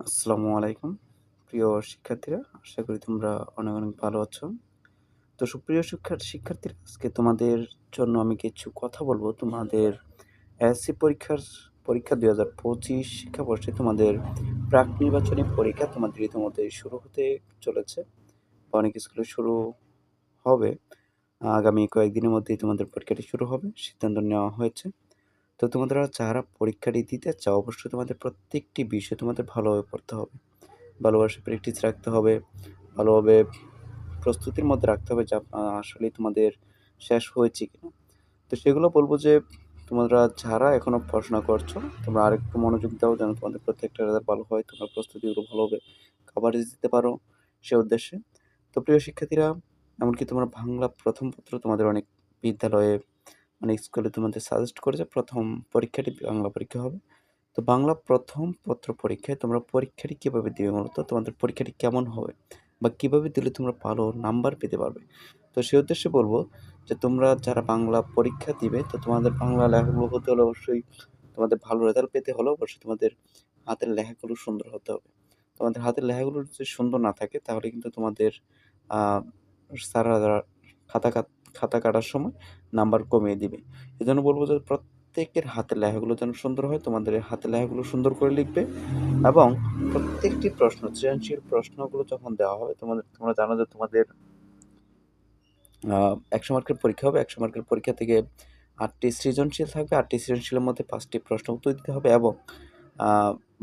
আসসালামু আলাইকুম। প্রিয় শিক্ষার্থীরা, আশা করি তোমরা অনেক অনেক ভালো আছো। তো সুপ্রিয় শিক্ষার শিক্ষার্থীরা, আজকে তোমাদের জন্য আমি কিছু কথা বলব। তোমাদের এসসি পরীক্ষার পরীক্ষা দুই হাজার পঁচিশ শিক্ষাবর্ষে তোমাদের প্রাক নির্বাচনী পরীক্ষা তোমাদের ইতিমধ্যে শুরু হতে চলেছে অনেক স্কুলে শুরু হবে। আগামী কয়েকদিনের মধ্যেই তোমাদের পরীক্ষাটি শুরু হবে, সিদ্ধান্ত নেওয়া হয়েছে। তো তোমরা যারা পরীক্ষাটি দিতে চাও, অবশ্যই তোমাদের প্রত্যেকটি বিষয় তোমাদের ভালোভাবে পড়তে হবে। ভালোভাবে প্র্যাকটিস রাখতে হবে, ভালোভাবে প্রস্তুতির মধ্যে রাখতে হবে যা আসলে তোমাদের শেষ হয়েছে কিনা। তো সেগুলো বলব যে, তোমরা যারা এখনও পড়াশোনা করছ, তোমরা আরেকটু মনোযোগ দাও যেন তোমাদের প্রত্যেকটা রেজাল্ট ভালো হয়, তোমরা প্রস্তুতিগুলো ভালোভাবে কাভারেজ দিতে পারো সে উদ্দেশ্যে। তো প্রিয় শিক্ষার্থীরা, এমনকি তোমরা বাংলা প্রথম পত্র তোমাদের অনেক বিদ্যালয়ে মানে স্কুলে তোমাদের সাজেস্ট করেছে, প্রথম পরীক্ষাটি বাংলা পরীক্ষা হবে। তো বাংলা প্রথম পত্র পরীক্ষায় তোমরা পরীক্ষাটি কীভাবে দেবে মূলত তোমাদের পরীক্ষাটি কেমন হবে? বা কীভাবে দিলে তোমরা ভালো নাম্বার পেতে পারবে? তো সেই উদ্দেশ্যে বলব যে তোমরা যারা বাংলা পরীক্ষা দিবে, তো তোমাদের বাংলা লেখাগুলো হতে হলে অবশ্যই তোমাদের ভালো রেজাল্ট পেতে হলে অবশ্যই তোমাদের হাতের লেখাগুলো সুন্দর হতে হবে। তোমাদের হাতের লেখাগুলো যদি সুন্দর না থাকে, তাহলে কিন্তু তোমাদের স্যাররা, খাতা খাতা কাটার সময় নাম্বার কমিয়ে দিবে। এই জন্য বলব যে প্রত্যেকের হাতের লেখাগুলো যেন সুন্দর হয়, তোমাদের হাতের লেখাগুলো সুন্দর করে লিখবে এবং প্রত্যেকটি প্রশ্ন, সৃজনশীল প্রশ্নগুলো যখন দেওয়া হবে, তোমাদের, তোমরা জানো যে তোমাদের একশো মার্কের পরীক্ষা হবে। একশো মার্কের পরীক্ষা থেকে আটটি সৃজনশীল থাকবে। আটটি সৃজনশীলের মধ্যে পাঁচটি প্রশ্ন উত্তর দিতে হবে এবং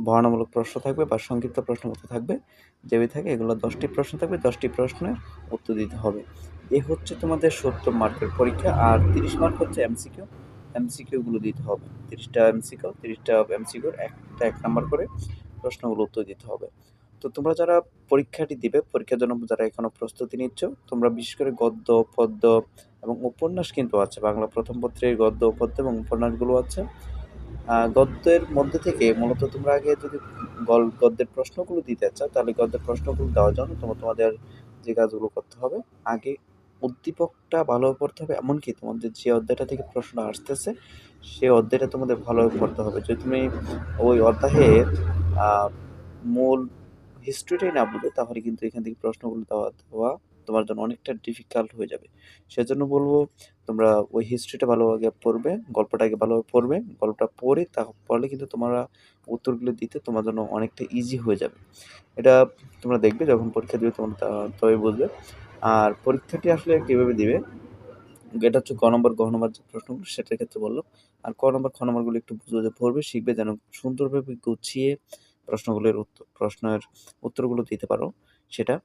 বর্ণমূলক প্রশ্ন থাকবে বা সংক্ষিপ্ত প্রশ্ন উত্তর থাকবে। যেভাবে থাকে এগুলো দশটি প্রশ্ন থাকবে। দশটি প্রশ্নের উত্তর দিতে হবে। এ হচ্ছে তোমাদের সত্তর মার্কের পরীক্ষা, আর তিরিশ মার্ক হচ্ছে এমসিকিউ। এমসিকিউগুলো দিতে হবে। তিরিশটা এমসিকিউ, তিরিশটা এমসিকিউর একটা এক নাম্বার করে প্রশ্নগুলো উত্তর দিতে হবে। তো তোমরা যারা পরীক্ষাটি দিবে, পরীক্ষার জন্য যারা এখনও প্রস্তুতি নিচ্ছ, তোমরা বিশেষ করে গদ্য, পদ্য এবং উপন্যাস কিন্তু আছে। বাংলা প্রথম পত্রের গদ্য, পদ্য এবং উপন্যাসগুলো আছে। গদ্যের মধ্যে থেকে মূলত তোমরা আগে যদি গল, গদ্যের প্রশ্নগুলো দিতে চাও, তাহলে গদ্যের প্রশ্নগুলো দেওয়ার জন্য তোমার তোমাদের যে কাজগুলো করতে হবে, আগে উদ্দীপকটা ভালোভাবে পড়তে হবে, এমনকি তোমাদের যে অধ্যায়টা থেকে প্রশ্ন আসতেছে, সেই অধ্যায়টা তোমাদের ভালোভাবে পড়তে হবে। যদি তুমি ওই অধ্যায়ের মূল হিস্ট্রিটাই না বুঝো তাহলে কিন্তু এখান থেকে প্রশ্নগুলো দেওয়া দেওয়া তোমার জন্য অনেকটা ডিফিকাল্ট হয়ে যাবে। সেজন্য বলব, তোমরা ওই হিস্ট্রিটা ভালোভাবে পড়বে, গল্পটাকে ভালোভাবে পড়বে, গল্পটা পড়ে তা পড়লে কিন্তু তোমরা উত্তরগুলো দিতে তোমার জন্য অনেকটা ইজি হয়ে যাবে। এটা তোমরা দেখবে যখন পরীক্ষা দেবে তোমরা তবে বুঝবে। আর পরীক্ষাটি আসলে কীভাবে দিবে? এটা হচ্ছে ক নম্বর গ নম্বর যে প্রশ্নগুলো সেটার ক্ষেত্রে বলল। আর ক নম্বর, খ নম্বরগুলো একটু বুঝে পড়বে, শিখবে যেন সুন্দরভাবে গুছিয়ে প্রশ্নগুলোর উত্তর প্রশ্নের উত্তরগুলো দিতে পারো সেটা।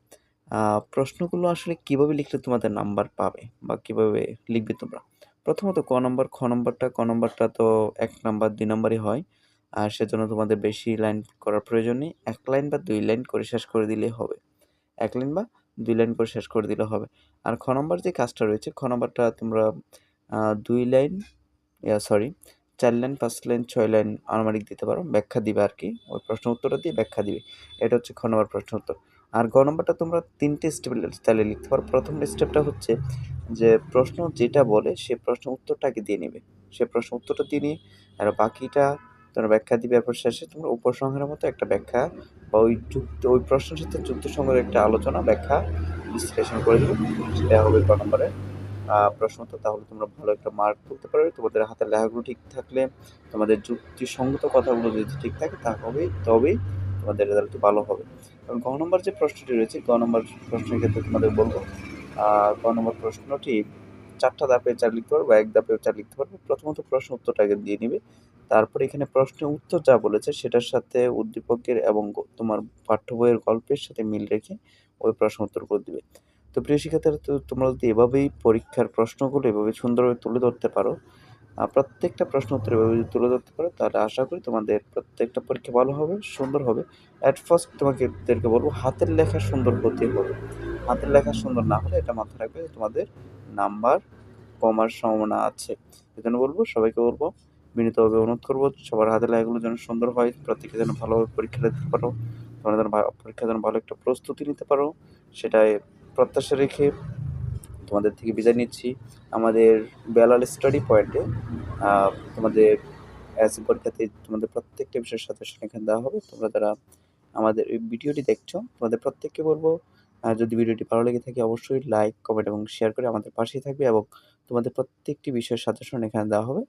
প্রশ্নগুলো আসলে কীভাবে লিখলে তোমাদের নাম্বার পাবে বা কীভাবে লিখবে তোমরা? প্রথমত ক নম্বর, খ নম্বরটা, ক নম্বরটা তো এক নম্বর, দুই নম্বরই হয়। আর সেজন্য তোমাদের বেশি লাইন করার প্রয়োজন নেই। এক লাইন বা দুই লাইন করে শেষ করে দিলেই হবে। এক লাইন বা দুই লাইন করে শেষ করে দিলে হবে। আর খ নম্বর যে কাজটা রয়েছে, খ নম্বরটা তোমরা দুই লাইন সরি চার লাইন, পাঁচ লাইন, ছয় লাইন আনুমানিক দিতে পারো, ব্যাখ্যা দিবে আর কি। ওই প্রশ্ন উত্তরটা দিয়ে ব্যাখ্যা দিবে। এটা হচ্ছে খ নম্বর প্রশ্ন উত্তর। আর গ নম্বরটা তোমরা তিনটে স্টেপ স্টাইলে লিখতে পারো। প্রথম স্টেপটা হচ্ছে যে, প্রশ্ন যেটা বলে, সে প্রশ্ন উত্তরটাকে দিয়ে নেবে। সে প্রশ্ন উত্তরটা দিয়ে নিয়ে, আর বাকিটা তোমরা ব্যাখ্যা দিবে, এরপর শেষে তোমরা উপসংহারের মতো একটা ব্যাখ্যা বা ওই যুক্ত ওই প্রশ্নের সাথে যুক্ত সঙ্গে একটা আলোচনা, ব্যাখ্যা বিশ্লেষণ করে দেবে সেটা হবে ক নম্বরে। প্রশ্ন তো তাহলে তোমরা ভালো একটা মার্ক তুলতে পারবে। তোমাদের হাতের লেখাগুলো ঠিক থাকলে, তোমাদের যুক্তিসঙ্গত কথাগুলো যদি ঠিক থাকে, তা হবে তবেই তোমাদের রেজাল্টটি ভালো হবে। এবং গ নম্বর যে প্রশ্নটি রয়েছে, গ নম্বর প্রশ্নের ক্ষেত্রে তোমাদের বলব গ নম্বর প্রশ্নটি চারটা ধাপে চার লিখতে পারবে, বা এক দাপে চার লিখতে পারবে। প্রথমত প্রশ্ন উত্তরটাকে দিয়ে নিবে। তারপর এখানে প্রশ্নের উত্তর যা বলেছে সেটার সাথে উদ্দীপকের এবং তোমার পাঠ্য বইয়ের গল্পের সাথে মিল রেখে ওই প্রশ্ন উত্তর করে দিবে। তো প্রিয় শিক্ষার্থীরা, তো তোমরা যদি এভাবেই পরীক্ষার প্রশ্নগুলো এভাবে সুন্দরভাবে তুলে ধরতে পারো প্রত্যেকটা প্রশ্ন উত্তর এভাবে যদি তুলে ধরতে পারো, তাহলে আশা করি তোমাদের প্রত্যেকটা পরীক্ষা ভালো হবে, সুন্দর হবে। অ্যাট ফার্স্ট তোমাকে বলব, হাতের লেখা সুন্দর করতে হবে। হাতের লেখা সুন্দর না হলে এটা মাথায় রাখবে তোমাদের নাম্বার কমার সম্ভাবনা আছে। এজন্য বলব, সবাইকে বলব, বিনীতভাবে অনুরোধ করব, সবার হাতে লেখাগুলো যেন সুন্দর হয়, প্রত্যেকে যেন ভালোভাবে পরীক্ষা দিতে পারো, তোমরা যেন পরীক্ষা যেন ভালো একটা প্রস্তুতি নিতে পারো, সেটাই প্রত্যাশা রেখে তোমাদের থেকে বিদায় নিচ্ছি। আমাদের বেলাল স্টাডি পয়েন্টে তোমাদের অ্যাস পরীক্ষাতে তোমাদের প্রত্যেকটা বিষয়ের সাথে এখানে দেওয়া হবে, তোমরা যারা আমাদের এই ভিডিওটি দেখছ, তোমাদের প্রত্যেককে বলব যদি ভিডিওটি ভালো লেগে থাকে, অবশ্যই লাইক কমেন্ট এবং শেয়ার করে আমাদের পাশেই থাকবে এবং তোমাদের প্রত্যেকটি বিষয়ের সাজেশন এখানে দেওয়া হবে।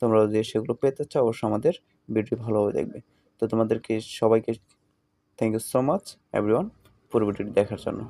তোমরা যদি সেগুলো পেতে চাও, অবশ্যই আমাদের ভিডিওটি ভালোভাবে দেখবে। তো তোমাদেরকে সবাইকে thank you so much everyone পুরো ভিডিওটি দেখার জন্য।